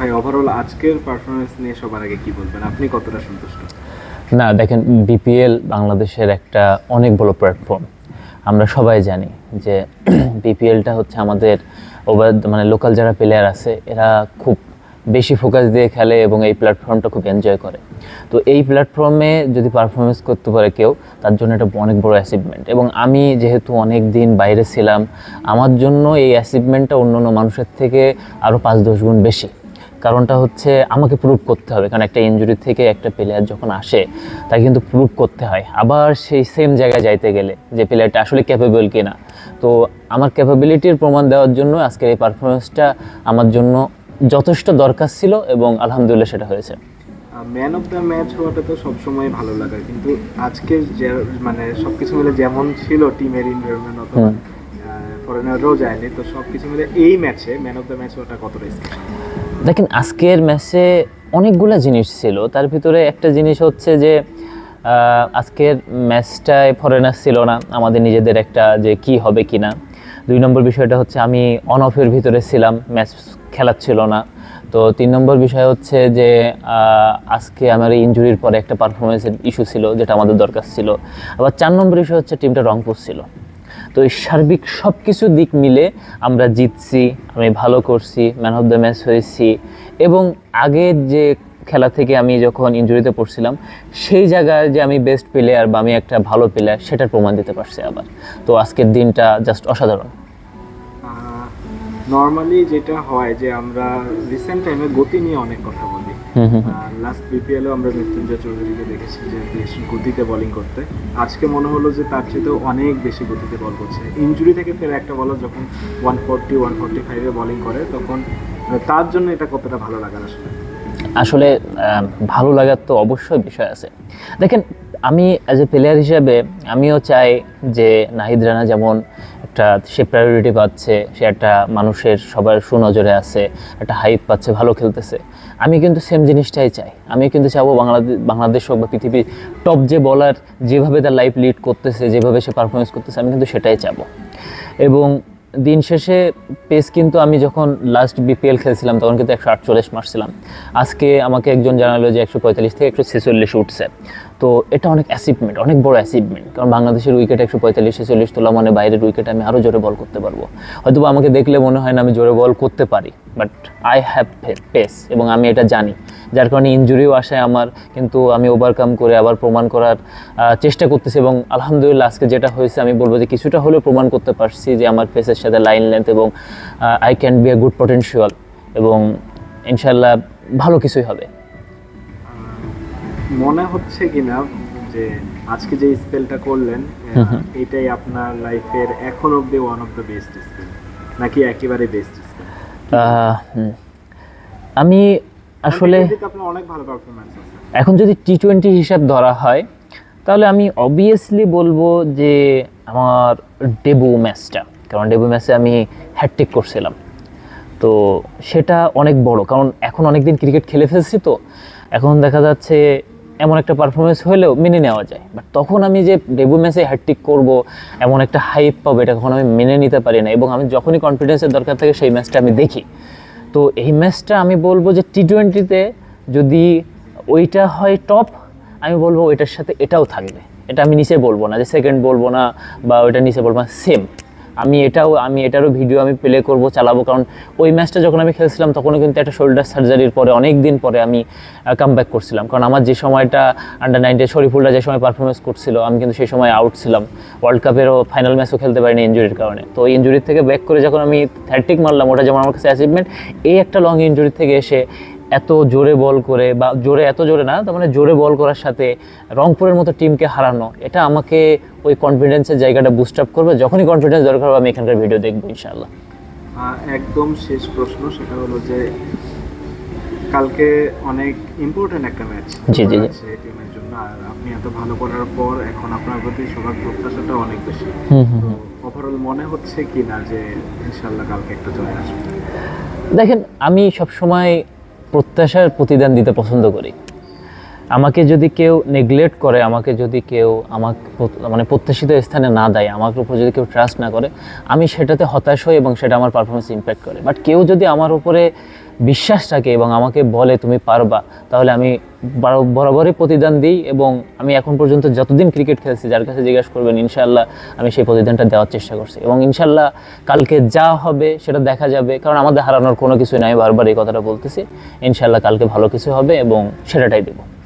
ভাই ওভারঅল আজকের নিয়ে সবার আগে কি বলবেন? আপনি কতটা সন্তুষ্ট? না, দেখেন বিপিএল বাংলাদেশের একটা অনেক বড় প্ল্যাটফর্ম আমরা সবাই জানি যে বিপিএলটা হচ্ছে আমাদের ওভার মানে লোকাল যারা প্লেয়ার আছে, এরা খুব বেশি ফোকাস দিয়ে খেলে এবং এই প্ল্যাটফর্মটা খুব এনজয় করে। তো এই প্ল্যাটফর্মে যদি পারফরমেন্স করতে পারে কেউ, তার জন্য এটা অনেক বড় অ্যাচিভমেন্ট এবং আমি যেহেতু অনেক দিন বাইরে ছিলাম, আমার জন্য এই অ্যাচিভমেন্টটা অন্য অন্য মানুষের থেকে আরও পাঁচ দশ গুণ বেশি। কারণটা হচ্ছে আমাকে প্রুভ করতে হবে। কারণ একটা ইনজুরি থেকে একটা প্লেয়ার যখন আসে তাকে কিন্তু প্রুভ করতে হয়। আবার সেই সেম জায়গায় যাইতে গেলে যে প্লেয়ারটা আসলে ক্যাপেবল কিনা। তো আমার ক্যাপাবিলিটির প্রমাণ দেওয়ার জন্য আজকের এই পারফরমেন্সটা আমার জন্য যথেষ্ট দরকার ছিল এবং আলহামদুলিল্লাহ সেটা হয়েছে। ম্যান অফ দ্য ম্যাচ হওয়াটা তো সবসময় ভালো লাগে। কিন্তু আজকে যে মানে সবকিছু মিলে যেমন ছিল টিমের এনভায়রনমেন্ট অথবা। ফরেনাররাও যায়নি তো সবকিছু মিলে এই ম্যাচে ম্যান অফ দ্য ম্যাচ হওয়াটা কতটা স্পেশাল দেখেন, আজকের ম্যাচে অনেকগুলো জিনিস ছিল। তার ভিতরে একটা জিনিস হচ্ছে যে আজকের ম্যাচটায় ফরেনার ছিল না। আমাদের নিজেদের একটা যে কি হবে কি না। দুই নম্বর বিষয়টা হচ্ছে, আমি অন অফের ভিতরে ছিলাম ম্যাচ খেলাচ্ছিল না। তো তিন নম্বর বিষয় হচ্ছে যে আজকে আমার ইঞ্জুরির পরে একটা পারফরমেন্সের ইস্যু ছিল, যেটা আমাদের দরকার ছিল। আবার চার নম্বর বিষয় হচ্ছে টিমটা রংপুর ছিল। তো এই সার্বিক সব কিছু দিক মিলে আমরা জিতছি, আমি ভালো করছি ম্যান অফ দ্য ম্যাচ হয়েছি এবং আগের যে খেলা থেকে আমি যখন ইঞ্জুরিতে পড়ছিলাম, সেই জায়গায় যে আমি বেস্ট প্লেয়ার বা আমি একটা ভালো প্লেয়ার সেটার প্রমাণ দিতে পারছি আবার। তো আজকের দিনটা জাস্ট অসাধারণ। নর্মালি যেটা হয় যে আমরা রিসেন্ট টাইমে গতি নিয়ে অনেক কথা বলি। হুম। লাস্ট বিপিএলও আমরা মৃত্যুঞ্জয় চৌধুরীকে দেখেছি যে বেশ গতিতে বোলিং করতে। আজকে মনে হলো যে তার চেয়েতেও অনেক বেশি গতিতে বল করছে। ইঞ্জুরি থেকে ফের একটা বলার যখন ওয়ান ফোরটি ওয়ান ফোরটি ফাইভে বোলিং করে তখন তার জন্য এটা কতটা ভালো লাগার আসলে? আসলে ভালো লাগার তো অবশ্যই বিষয় আছে। দেখেন আমি অ্যাজ এ প্লেয়ার হিসেবে আমিও চাই যে নাহিদ রানা যেমন একটা সে প্রায়োরিটি পাচ্ছে, সে একটা মানুষের সবার সুনজরে আছে, একটা হাইপ পাচ্ছে, ভালো খেলতেছে। আমি কিন্তু সেম জিনিসটাই চাই। আমি কিন্তু চাবো বাংলাদেশ বাংলাদেশ হোক বা পৃথিবীর টপ যে বলার যেভাবে তার লাইফ লিড করতেছে, যেভাবে সে পারফরমেন্স করতেছে, আমি কিন্তু সেটাই চাবো। এবং দিন শেষে পেস কিন্তু আমি যখন লাস্ট বিপিএল খেলছিলাম, তখন কিন্তু একশো আটচল্লিশ মারছিলাম আজকে আমাকে একজন জানালো যে একশো পঁয়তাল্লিশ থেকে একশো ছেচল্লিশ উঠছে। তো এটা অনেক অ্যাচিভমেন্ট অনেক বড় অ্যাচিভমেন্ট কারণ বাংলাদেশের উইকেট একশো পঁয়তাল্লিশ, ছেচল্লিশ তোলা মানে বাইরের উইকেটে আমি আরও জোরে বল করতে পারব। হয়তোবা আমাকে দেখলে মনে হয় না আমি জোরে বল করতে পারি বাট আই হ্যাভ পেস এবং আমি এটা জানি। যার কারণে ইঞ্জুরিও আসে আমার কিন্তু আমি ওভারকাম করে আবার প্রমাণ করার চেষ্টা করতেছি এবং আলহামদুলিল্লাহ আজকে যেটা হয়েছে আমি বলব যে কিছুটা হলেও প্রমাণ করতে পারছি যে আমার ফেসের সাথে লাইন লেন্থ এবং I can be a good potential এবং ইনশাল্লাহ ভালো কিছুই হবে। মনে হচ্ছে কিনা যে আজকে যে স্পেলটা করলেন এটাই আপনার লাইফের এখন অব্দি one of the best spell নাকি একেবারে বেস্ট স্পেল আমি আসলে এখন যদি টি টোয়েন্টি হিসাব ধরা হয় তাহলে আমি অবভিয়াসলি বলব যে আমার ডেবু ম্যাচটা কারণ ডেবু ম্যাচে আমি হ্যাট্রিক করছিলাম। তো সেটা অনেক বড় কারণ এখন অনেক দিন ক্রিকেট খেলে ফেলছি তো এখন দেখা যাচ্ছে এমন একটা পারফরমেন্স হলেও মেনে নেওয়া যায়। বাট তখন আমি যে ডেবু ম্যাচে হ্যাট্রিক করব এমন একটা হাইপ পাবো এটা কখনো আমি মেনে নিতে পারি না। এবং আমি যখনই কনফিডেন্সের দরকার থাকে সেই ম্যাচটা আমি দেখি। তো এই ম্যাচটা আমি বলব যে টি টোয়েন্টিতে যদি ওইটা হয় টপ আমি বলব ওইটার সাথে এটাও থাকবে। এটা আমি নিচে বলব না যে সেকেন্ড বলব না বা ওইটা নিচে বলব না সেম আমি এটাও, আমি এটারও ভিডিও আমি প্লে করব, চালাবো। কারণ ওই ম্যাচটা যখন আমি খেলছিলাম, তখনও কিন্তু একটা শোল্ডার সার্জারির পরে অনেক দিন পরে আমি কাম ব্যাক করছিলাম। কারণ আমার যে সময়টা আন্ডার নাইনটিন শরীফুলরা যে সময় পারফরমেন্স করছিল, আমি কিন্তু সেই সময় আউট ছিলাম। ওয়ার্ল্ড কাপেরও ফাইনাল ম্যাচও খেলতে পারিনি ইঞ্জুরির কারণে। তো ওই ইঞ্জুরির থেকে ব্যাক করে যখন আমি থার্টিক মারলাম, ওটা যেমন আমার কাছে অ্যাচিভমেন্ট এই একটা লং ইঞ্জুরি থেকে এসে এত জোরে বল করে বা জোরে এত জোরে না তার মানে জোরে বল করার সাথে রংপুরের মতো টিমকে হারানো এটা আমাকে ওই কনফিডেন্সের জায়গাটা বুস্ট আপ করবে। যখনই কনফিডেন্স দরকার হবে আমি এখানকার ভিডিও দেখব ইনশাআল্লাহ। আহ, একদম শেষ প্রশ্ন সেটা হলো যে কালকে অনেক ইম্পর্টেন্ট একটা ম্যাচ জি, জি, জি। টিমের জন্য আর আপনি এত ভালো করার পর এখন আপনার প্রতি সবার প্রত্যাশাটা অনেক বেশি। হুম হুম ওভারঅল মনে হচ্ছে কি না যে ইনশাল্লাহ কালকে একটা জয় আসবে? দেখেন আমি সবসময় প্রত্যাশার প্রতিদান দিতে পছন্দ করি। আমাকে যদি কেউ নেগলেক্ট করে, আমাকে যদি কেউ আমাকে মানে প্রত্যাশিত স্থানে না দেয় আমার উপর যদি কেউ ট্রাস্ট না করে, আমি সেটাতে হতাশ হই এবং সেটা আমার পারফরমেন্স ইম্প্যাক্ট করে। বাট কেউ যদি আমার উপরে বিশ্বাস থাকে এবং আমাকে বলে তুমি পারবা, তাহলে আমি বারো- বরাবরই প্রতিদান দিই এবং আমি এখন পর্যন্ত যতদিন ক্রিকেট খেলছি, যার কাছে জিজ্ঞাসা করবেন ইনশাল্লাহ আমি সেই প্রতিদানটা দেওয়ার চেষ্টা করছি। এবং ইনশাল্লাহ কালকে যা হবে সেটা দেখা যাবে, কারণ আমাদের হারানোর কোনো কিছু নাই, বারবার এই কথাটা বলতেছি। ইনশাল্লাহ কালকে ভালো কিছু হবে এবং সেটাটাই দেবো।